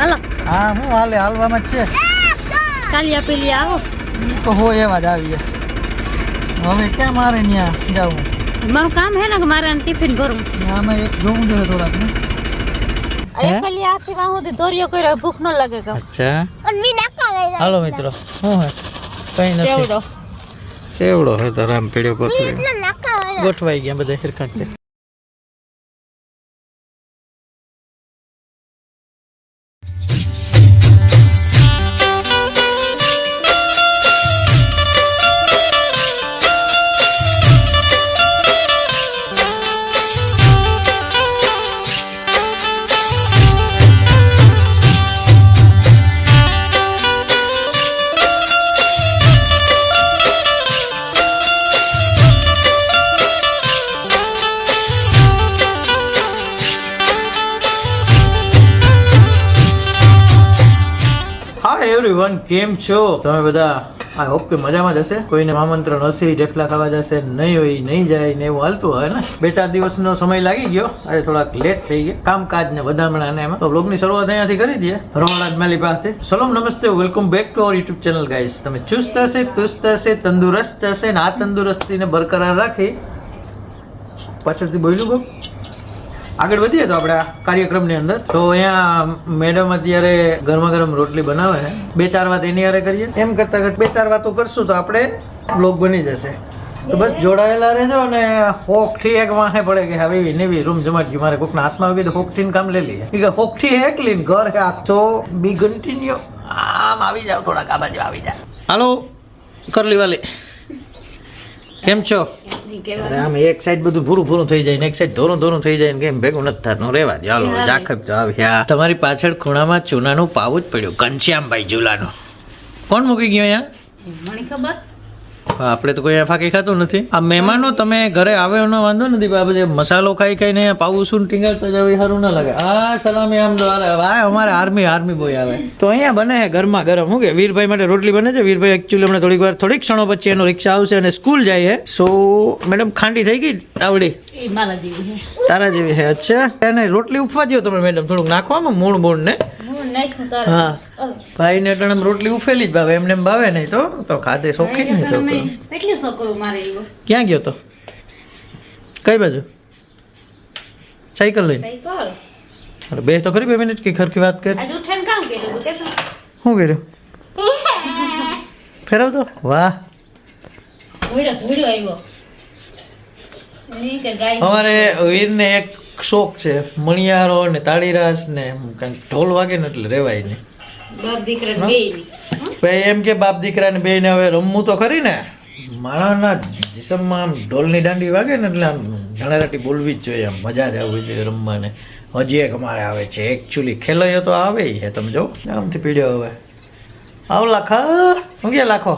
હાલો. હા હું હાલે હાલવામાં જ છે. કાલિયા પેલી આવો. ઈ તો હોય એવા જ આવીએ. હવે ક્યાં મારે ત્યાં જવું? મારું કામ હે ને કે મારે આને ટિફિન ભરવું. આમાં એક જોવું જોઈએ થોડાક ને હે? ખાલી હાથી વાં સુધી દોરિયો કર્યો ભૂખ ન લાગે કે. અચ્છા. હાલો મિત્રો શું હે કઈ નથી. કેવડો સેવડો હે તો રામ પીડ્યો કોથળી ગોઠવાઈ ગયા બધા સરખા એવરીવન કેમ છો? તમે બધા આઈ હોપ કે મજામાં જશે કોઈને આમંત્રણ હશે, ઢેફલા ખાવા જશે, નહીં હોય, નહીં જાય, ને એવું હાલતું હોય, ને? બે ચાર દિવસનો સમય લાગી ગયો. આજે થોડાક લેટ થઈ ગયા. કામકાજ ને વધામણા ને એમાં. તો બ્લોગની શરૂઆત અહીંયાથી કરી દઈએ. રોહલાદ માલી પાસે. સલામ, નમસ્તે welcome back to our YouTube channel guys તમે ચુસ્ત હશે, તુસ્ત હશે, તંદુરસ્ત હશે, ને આ તંદુરસ્તીને બરકરાર રાખી. પાછળથી બોલ્યું બહુ. આગળ વધીએ તો આપણે કાર્યક્રમની અંદર. તો અહીંયા મેડમ અત્યારે ગરમા ગરમ રોટલી બનાવે છે. બે ચાર વાત એની હારે કરીએ. એમ કરતા બે ચાર વાતો કરશું તો આપણે બ્લોગ બની જશે. તો બસ જોડાયેલા રહેજો અને હોકથી એક વાહે પડે કે હવે એવી નેવી રૂમ જમાટ મારે કોકના હાથમાં આવી તો હોકથી કામ લઈ લઈએ. કે હોકથી હે ક્લીન ઘર હે આખો બી કન્ટિન્યુ આમ આવી જાવ થોડાક આ બાજુ આવી જાવ હાલો કરલી વાલી કેમ છો? અરે આમ એક સાઈડ બધું પૂરું પૂરું થઈ જાય ને એક સાઈડ ધોરું ધોરું થઈ જાય ને કેમ ભેગું નથી થતું? રેવા દે. હાલો જાખબ તો આવ્યા તમારી પાછળ ખૂણામાં ચૂનાનું પાવું જ પડ્યું ઘનશ્યામભાઈ ઝુલાનું. કોણ મૂકી ગયો અહીંયા? મને ખબર? આપણે તો કોઈ ફાકી ખાતું નથી. આ મહેમાનો તમે ઘરે આવે એનો વાંધો નથી પણ આ બધે મસાલો ખાઈ ખાઈને ને પાવું શું ટીંગાડતા જાવ સારું ના લાગે. આ સલામી આમ તો હાલે. અમારે આર્મી આર્મી બોય આવે. તો અહીંયા બને છે ઘરમાં ગરમ. હું કે વીરભાઈ માટે રોટલી બને છે? વીરભાઈ એકચ્યુઅલી હમણાં થોડીક વાર થોડીક ક્ષણો પછી એનો રિક્ષા આવશે અને સ્કૂલ જાય છે સો મેડમ ખાંડી થઈ ગઈ? આવડી? તારા જેવી છે અચ્છા. એને રોટલી ઉપવા દો તમે મેડમ થોડુંક નાખવામાં મૂળ મૂળ ને હું. ભાઈ ને એટલે રોટલી ઉફેલી જ ભાવે એમને એમ ભાવે નહીં તો? તો ખાધે જ નહીં છોકરો. ક્યાં ગયો તો? કઈ બાજુ? સાયકલ લઈને? અરે બે તો ખરી બે મિનિટ કે ખરખી વાત કર. શું? કર્યું? ફેરવ તો વાહ અમારે વીરને એક શોખ છે મણિયારો ને તાળીરાસ ને કંઈક ઢોલ વાગે ને એટલે રેવાય નહીં. બાપ દીકરા બે ભાઈ એમ કે બાપ દીકરાને બેને હવે રમવું તો ખરી ને માણસના જીસમમાં આમ ઢોલની દાંડી વાગે ને એટલે આમ જણારાટી બોલવી જ જોઈએ આમ મજા જ આવવી જોઈએ રમવાને. હજી એક અમારે આવે છે એકચ્યુઅલી ખેલૈયો તો આવે છે તમે જો આમથી પીડ્યો હવે. આવ લાખા હું ગયા લાખો?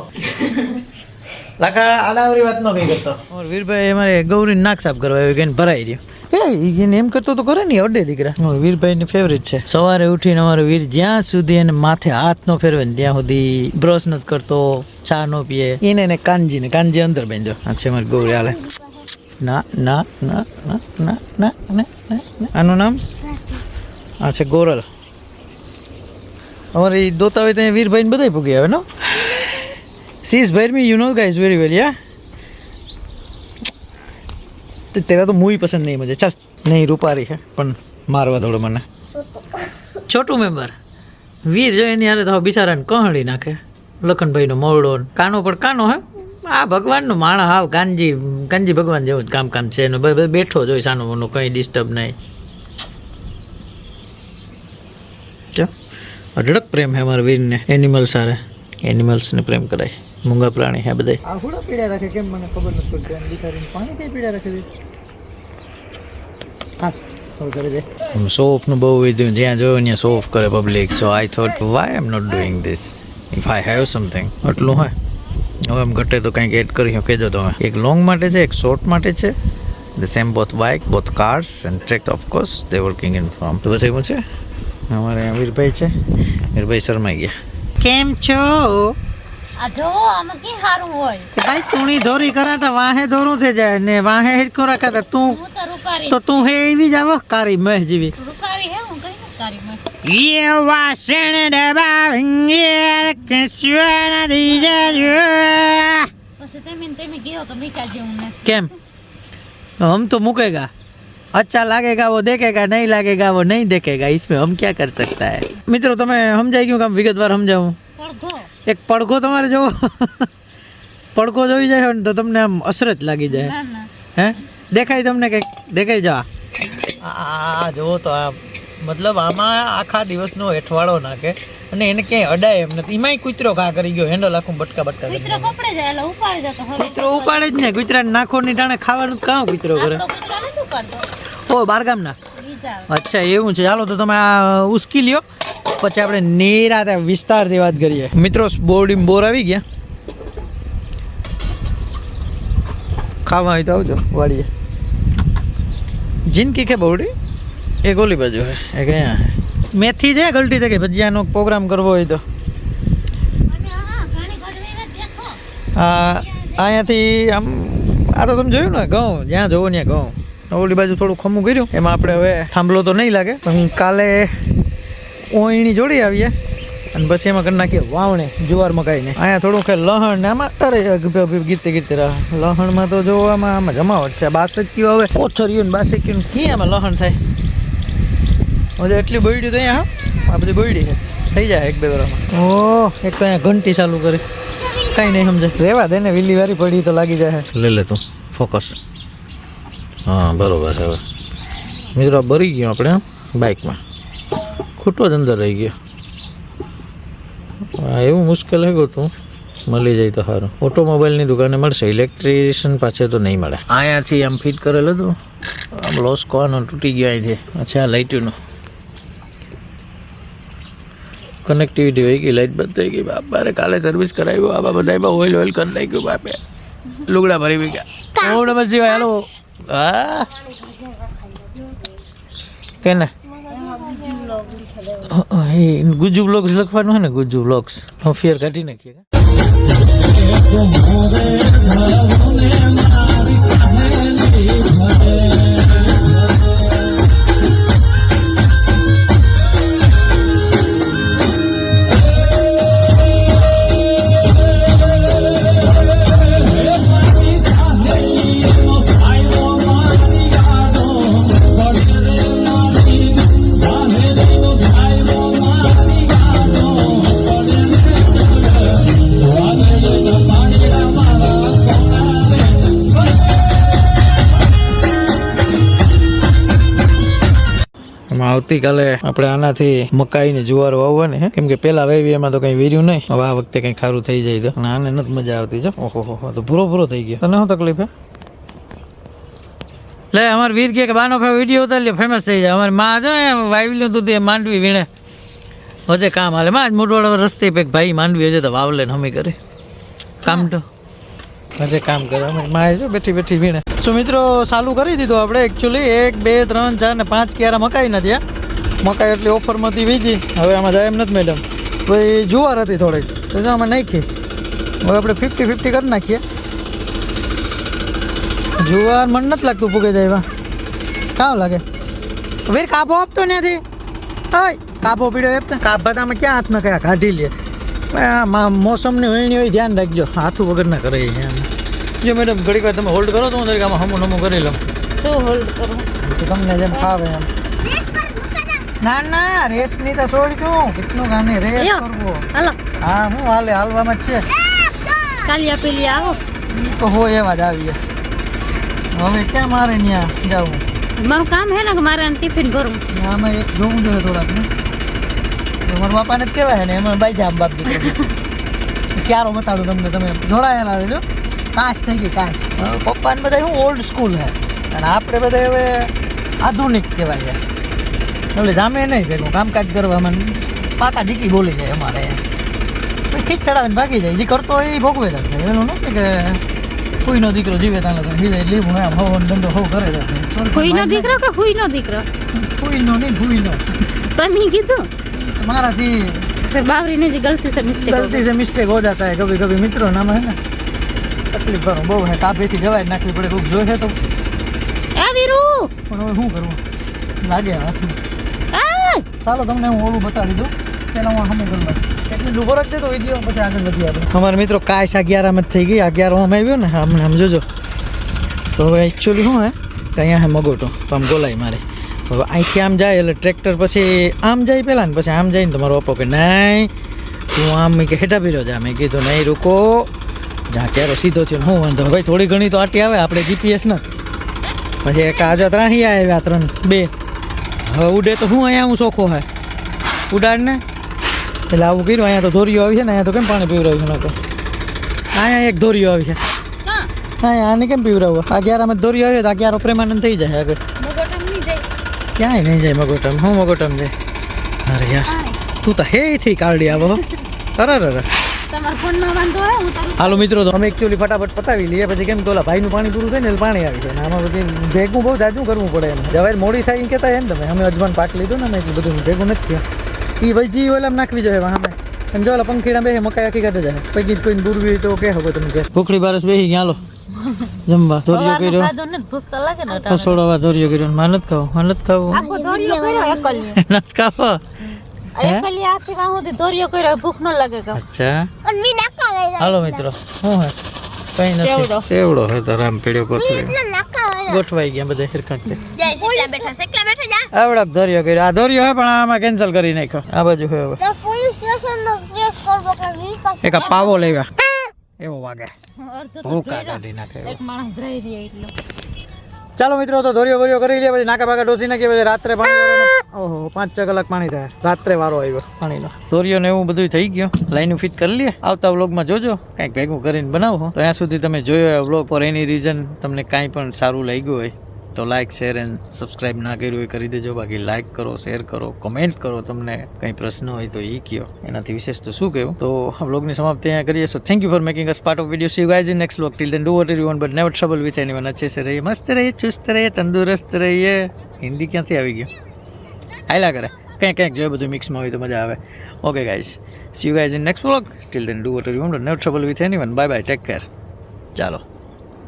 લાખા આડાવરી વાત ન કઈ કરતો. વીરભાઈ અમારે ગૌરી નાક સાફ કરવા આવી કે ભરાઈ રહ્યો. એને એમ કરતો તો કરે ને અડે દીકરા. વીરભાઈની ફેવરેટ છે. સવારે ઉઠીને અમારો વીર જ્યાં સુધી એને માથે હાથ નો ફેરવે ને ત્યાં સુધી બ્રશ નથી કરતો ચા નો પીએ. એને એને કાનજી ને કાનજી અંદર બાંધ્યો. આ છે મારી ગૌરી હાલે. ના ના ના ના ના ના ના આનું નામ? આ છે ગોરલ. અમારે દોતા હોય ત્યાં વીરભાઈ ને બધા ભૂગી આવે નો? See is bear me you know guys very well યા તેરા તો મૂવી પસંદ નહીં મજા. ચાલ, નહીં, રૂપારી છે પણ મારવા દોડો મને. છોટું મેમ્બર વીર જો એની હારે તો બિચારાને કહણી નાખે. લખનભાઈનો મોરડો કાનો, પણ કાનો હે, આ ભગવાનનો માણસ હાવ કાનજી કાનજી ભગવાન જેવું જ કામ કામ છે. એનો બેઠો જ હોય સાનો મોનો, કંઈ ડિસ્ટર્બ નહીં. અઢળક પ્રેમ હે અમારા વીરને એનિમલ્સ હારે. એનિમલ્સને પ્રેમ કરાય. મૂંગા પ્રાણી હે બધા આ હુડા પીડા રાખે કેમ મને ખબર નથી પડતી. બિચારીને પાણી કઈ પીડા રાખે છે? હા સોફનું બહુ વિધ્યું જ્યાં જોયું ત્યાં સોફ કરે public so I thought why am not doing this if I have something એટલું હોય. હવે એમ ઘટે તો કંઈક એડ કરી કહેજો તમે. એક લોંગ માટે છે એક શોર્ટ માટે છે. The same both bike both cars and track of course they working in from તો બસ એવું છે? અમારે વીરભાઈ છે. વીરભાઈ શર્માઈ ગયા. કેમ છો? આ જો આમાં કે સારું હોય કે ભાઈ તુણી ધોરી કરાતા વાહે ધોરું થઈ જાય ને વાહે હિરકો રાખાતા તું હું તો રૂપારી તો તું હે એવી જ આવો કારી મહ જેવી રૂપારી હે હું કઈ નથી કારી માં એ વાસણ ડબાવીએ કશું નથી જજો પછી તમે ને તમે કહો કે મીઠા જેવું નથી કેમ हम तो मुकेगा अच्छा लगेगा वो देखेगा नहीं लगेगा वो नहीं देखेगा इसमें हम क्या कर सकता है મિત્રો તમે સમજાઈ ગયું કે આમ વિગતવાર સમજાવું પડઘો એક પડઘો તમારે જોવો. પડઘો જોઈ જાય ને તો તમને આમ અસરત લાગી જાય. ના ના. હે? દેખાય તમને કંઈક? દેખાય જા આ. જુઓ તો આ. મતલબ આમાં આખા દિવસનો હેઠવાળો નાખે. અને એને ક્યાંય અડાય એમ નથી. એમાંય કૂતરો ઘા કરી ગયો હેન્ડલ આખું બટકા બટકા કૂતરો કપડે જાય એટલે ઉપાડી જ ને કૂતરા નાખો ની ટાણે ખાવાનું કાં કૂતરો કરે? ઓ બારગામના? અચ્છા એવું છે. ચાલો તો તમે આ ઉસકી લ્યો. પછી આપણે નિરાતે વિસ્તારથી વાત કરીએ. મિત્રો બોરડીમાં બોર આવી ગયા. ખાવા હોય તો આવજો વાડીએ જિંદગી કે બોરડી? એ ગોલી બાજુ હે એ હે મેથી છે ગલટી થઈ ગઈ ભજીયાનો પ્રોગ્રામ કરવો હોય તો? અહીંયાથી આમ આ તો તમે જોયું ને ઘઉં જ્યાં જોવો ત્યાં ઘઉં. ઓલી બાજુ થોડું ખમું કર્યું. એમાં આપણે હવે થાંભલો તો નહીં લાગે પણ કાલે ઓયણી જોડી આવીએ. અને પછી એમાં કરી નાખીએ વાવણે, જુવાર મકાઈને અહીંયા થોડુંક લહણ ને આમાં અરે, ગીતે ગીતે લહણમાં તો જો આમાં જમાવટ છે. બાસક્યું હવે કોથરિયું ને બાસક્યું ક્યાં આમાં લહણ થાય? હજુ એટલી બોયડી તો અહીંયા આ બધી બોયડી છે. થઈ જાય એક બે વારમાં. ઓહ, એક તો અહીંયા ઘંટી ચાલુ કરી. કઈ નહીં સમજે રેવા દે ને, વીલી વારી પડી તો લાગી જાય. લઈ લે તું, ફોકસ. હા, બરોબર હવે. મિત્રો, બરી ગયો આપણે બાઇકમાં. ખોટો જ અંદર રહી ગયો. હા એવું મુશ્કેલ હે તું મળી જાય તો સારું. ઓટોમોબાઈલની દુકાને મળશે. ઇલેક્ટ્રિશિયન પાસે તો નહીં મળે. અહીંયાથી આમ ફિટ કરેલું હતું. આમ લોસ કોનો તૂટી ગયો અહીંથી. અચ્છા લાઇટનો કનેક્ટિવિટી હોય ગઈ લાઇટ બંધ થઈ ગઈ. બાપ મારે કાલે સર્વિસ કરાવ્યું. બધા એમાં ઓઇલ ઓઇલ કરી નાખ્યું બાપે. લુગડા ભરી ગયા હેલો. હા. કે કેને? એ ગુજુ બ્લોગ્સ લખવાનું હોય ને ગુજુ બ્લોગ્સ હું ફેર કાઢી નાખીએ. આવતીકાલે આપણે આનાથી મકાઈ ને જુવાર વાવવા ને કેમ કે પેલા વાવી એમાં તો કઈ વેર્યું નહીં. હવે આ વખતે કઈ ખારું થઈ જાય તો. આને નથી મજા આવતી, જો. ઓહો તો પૂરો પૂરો થઈ ગયો. તને શું તકલીફ હે? લે, અમાર વીર કે બાનો ભાઈ વીડિયો ઉતારી ફેમસ થઈ જાય. અમારી માં જો એમ વાવી લીધું હતું તે માંડવી વીણે. હજે કામ હાલે. માં જ મોટો રસ્તે પેક ભાઈ માંડવી હજે તો વાવલે ને હમી કરે. કામ તો. હજે કામ કરે. અમારી માં જો બેઠી બેઠી વીણે. સો મિત્રો, ચાલુ કરી દીધું આપણે એકચ્યુઅલી એક, બે, ત્રણ, ચાર ને પાંચ ક્યારા મકાઈ નથી મકાઈ એટલી ઓફરમાંથી વીજી. હવે આમાં જાય એમ નથી મેડમ ભાઈ જુવાર હતી થોડીક. તો જો અમે નાખી. હવે આપણે ફિફ્ટી ફિફ્ટી કરી નાખીએ. જુવાર મને નથી લાગતું પૂગે જાય એમાં કામ લાગે. વીર, કાપો આપતો હોય કાપો પીડ્યો આપતા કાપા તમે ક્યાં હાથમાં કયા કાઢી લે. મોસમની વહેણી હોય ધ્યાન રાખજો. હાથું વગર ના કરે એમ. જો મેડમ ઘડીક વાર તમે હોલ્ડ કરો તો હું તરીકે આમાં હમું નમું કરી લઉં. શું હોલ્ડ કરું? તો તમને જેમ ફાવે એમ. ના ના રેસની તો છોડી તું કેટલું ગાને રેસ લ્યો. કરવો. હાલો. હા હું હાલે હાલવામાં જ છે. કાલિયા પેલી આવો. ઈ તો હોય એવા જ આવીએ. હવે ક્યાં મારે ત્યાં જવું? મારું કામ હે ને કે મારે આને ટિફિન ભરવું. આમાં એક જોવું જોઈએ થોડાક ને તો મારા બાપાને જ કહેવાય ને એમાં ભાઈ જામ બાપ દીકરો. ક્યારો બતાડું તમને તમે જોડાયેલા છો કાશ થઈ ગઈ કાશ. પપ્પાને બધા શું ઓલ્ડ સ્કૂલ હે અને આપણે બધા હવે આધુનિક કહેવાય છે. એટલે જામે નહીં ભેગું કામકાજ કરવામાં. પાકા જીકી બોલી જાય અમારે. ખીચ ચડાવીને ભાગી જાય. જે કરતો હોય એ ભોગવે જાય એનું નથી કે ફૂઈનો દીકરો જીવે તાને તો જીવે લીવું એમ હવો ધંધો હવો કરે જ હુઈનો દીકરો કે હુઈનો દીકરો? ફૂઈનો નહીં ફૂઈનો તમે કીધું? તમારાથી फिर बावरी ने जी गलती से मिस्टेक हो गलती से मिस्टेक हो जाता है कभी कभी मित्रों नाम है ना તકલીફ ભરો બહુ હે કાપેથી જવાય નાખવી પડે કોઈક જોઈ છે તો गई ए वीरू પણ હવે શું કરવું લાગે હાથમાં ए ચાલો તમને હું ઓલું બતાડી દઉં પહેલાં હું સામે કરી લઉં એક મિનિટ ઊભો રાખી દે તો વિડીયો પછી આગળ વધીએ આપણે અમારા મિત્રો કાશ અગિયાર આમ જ થઈ ગઈ અગિયાર આમ આવ્યો ને આમને આમ જોજો તો હવે એકચ્યુઅલી શું હે કે અહીંયા હે મગોટો તો આમ ગોલાય મારે હવે અહીંથી આમ જાય એટલે ટ્રેક્ટર પછી આમ જાય પહેલાં ને પછી આમ જાય ને તમારો અપો કે નહીં તું આમ મેં કે હેઠા પીરો જા. મેં કીધું નહીં રૂકો. જા ક્યારે સીધો છે હું વાંધો ભાઈ થોડી ઘણી તો આટી આવે આપણે જીપીએસ ના. પછી એક આજો ત્રાહી આવ્યા ત્રણ બે. હવે ઉડે તો હું અહીંયા હું ચોખ્ખો હે? ઉડાડ ને. એટલે આવું કર્યું અહીંયા તો ધોરીઓ આવી છે ને અહીંયા તો કેમ પાણી પીવડાવ્યું લોકો અહીંયા એક ધોરીઓ આવી છે? હા. આને કેમ પીવરાવું અગિયાર અમે ધોરીઓ આવી તો અગિયાર પ્રેમાનંદ થઈ જાય આગળ. જાય. ક્યાંય નહીં જાય મગોટમ હું મગોટમ જાય? અરે યાર તું તો હે થી કાઢી આવો. અરે અરે હાલો મિત્રો તો અમે એકચ્યુઅલી ફટાફટ પતાવી લઈએ. પછી કેમ તો ઓલા ભાઈનું પાણી પૂરું થાય ને પાણી આવી જાય. ને આમાં પછી ભેગું બહુ જાજું કરવું પડે એમ. જવાય મોડી થાય એમ કહેતા ને તમે. અમે અજમાન પાક લીધો ને અમે એટલું બધું ભેગું નથી થયા. એ વૈજી ઓલા નાખવી જાય અમે અને જો ઓલા પંખીડા બે મકાઈ આખી કાઢે જાય. પૈકી કોઈને બુરવી તો કે હવે તમે કે ભૂખડી બારસ બેસી ગયા હાલો. જમવા. ધોરિયો સવારનું કર્યો. રસોડવા ધોરિયો કર્યો. ખાવ માનત ખાવું? દોરિયો એકલીએ. નથી ખાવો? આ આથી વાં સુધી દોરિયો કર્યો ભૂખ ન લાગે કાં. અચ્છા. હાલો મિત્રો હું હે? કઈ નથી. સેવડો. સેવડો હે તો રામ પેડ્યો ગોઠવાઈ ગોઠવાઈ ગયા બધા સરખા છે. ધોરિયો કર્યો. આ ધોરિયો હે પણ આમાં કેન્સલ કરી નાખ્યો. આ બાજુ હે હવે. એક પાવો લેવા. એવો વાગે. ભૂકા કાઢી નાખે એક માણસ ધરાઈ રહ્યો એટલો. ચાલો મિત્રો તો ધોરિયો ભર્યો કરી લે પછી નાકા ભાગા ડોસી નાખીએ પછી રાત્રે પાણી ઓહો પાંચ છ કલાક પાણી થાય. રાત્રે વારો આવ્યો પાણીનો. ધોરિયો ને એવું બધું થઈ ગયું. લાઈન ફિટ કરી લઈએ આવતા વ્લોગમાં જોજો. કંઈક ભેગું કરીને બનાવો. તો ત્યાં સુધી તમે જોયો વ્લોગ પર એની રીઝન તમને કાંઈ પણ સારું લાગ્યું હોય. તો લાઇક શેર એન્ડ સબસ્ક્રાઇબ ના કર્યું હોય કરી દેજો. બાકી લાઇક કરો શેર કરો કમેન્ટ કરો. તમને કંઈ પ્રશ્ન હોય તો એ કહો એનાથી વિશેષ તો શું કહેવું? તો આ બ્લોગની સમાપ્તિ અહીંયા કરીએ. So thank you for making us part of video see guys in next blog till then do what you want but never trouble with anyone અચ્છે રહીએ મસ્ત રહીએ ચુસ્ત રહીએ તંદુરસ્ત રહીએ હિન્દી ક્યાંથી આવી ગયું હાયલા કરે કંઈક કંઈક જોઈએ બધું મિક્સમાં હોય તો મજા આવે. Okay guys see you guys in next vlog till then do what you want never trouble with anyone bye bye take care ચાલો.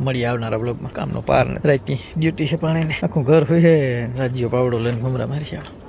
મળીએ આવનારા બ્લોગમાં કામનો પાર ને રાતની ડ્યુટી છે પાણીને આખું ઘર હોય છે. રાજ્યો પાવડો લઈને ઘુમરા મારી આવો